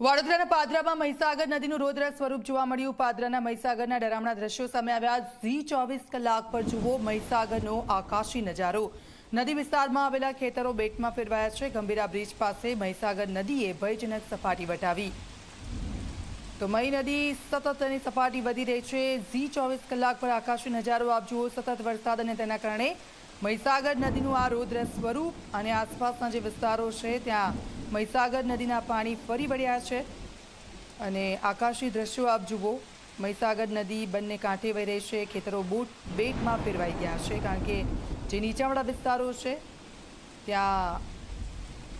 વડોદરાના પાદરામાં મહીસાગર નદીનું રૌદ્ર સ્વરૂપ જોવા મળ્યું. પાદરાના મહીસાગરના ડરામણા દ્રશ્યો સામે આવ્યા. ઝી ચોવીસ કલાક પર જુઓ મહીસાગરનો આકાશી નજારો. નદી વિસ્તારમાં આવેલા ખેતરો બેટમાં ફેરવાયા છે. ગંભીરા બ્રિજ પાસે મહીસાગર નદીએ ભયજનક સપાટી વટાવી. તો મહી નદી સતત તેની સપાટી વધી રહી છે. ઝી ચોવીસ કલાક પર આકાશી નજારો. આપ જુઓ સતત વરસાદ અને તેના કારણે મહીસાગર નદીનું આ રૌદ્ર સ્વરૂપ અને આસપાસના જે વિસ્તારો છે, ત્યાં મહીસાગર નદીના પાણી ફરી વળ્યા છે અને આકાશી દ્રશ્યો આપ જુઓ. મહીસાગર નદી બંને કાંઠે વહી રહી છે. ખેતરો બૂટ બેટમાં ફેરવાઈ ગયા છે કારણ કે જે નીચાવાળા વિસ્તારો છે, ત્યાં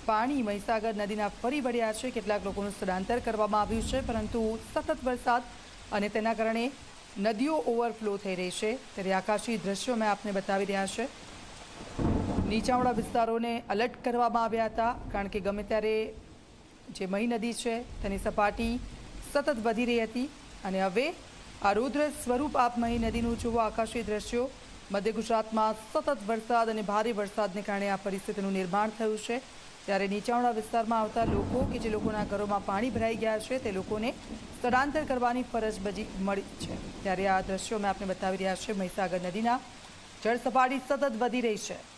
પાણી મહીસાગર નદીના ફરી વળ્યા છે. કેટલાક લોકોનું સ્થળાંતર કરવામાં આવ્યું છે, પરંતુ સતત વરસાદ અને તેના કારણે નદીઓ ઓવરફ્લો થઈ રહી છે. ત્યારે આકાશી દ્રશ્યો મેં આપને બતાવી રહ્યા છે. નીચાણવાળા વિસ્તારોને અલર્ટ કરવામાં આવ્યા હતા, કારણ કે ગમે ત્યારે જે મહી નદી છે, તેની સપાટી સતત વધી રહી હતી. અને હવે આ રૌદ્ર સ્વરૂપ આપ મહી નદીનું જુઓ આકાશી દ્રશ્યો, મધ્ય ગુજરાતમાં સતત વરસાદ અને ભારે વરસાદને કારણે આ પરિસ્થિતિનું નિર્માણ થયું છે. ત્યારે નીચાણવાળા વિસ્તારમાં આવતા લોકો કે જે લોકોના ઘરોમાં પાણી ભરાઈ ગયા છે, તે લોકોને સ્થળાંતર કરવાની ફરજ બજી મળી છે. ત્યારે આ દ્રશ્યો મેં આપને બતાવી રહ્યા છે મહીસાગર નદીના. જળ સપાટી સતત વધી રહી છે.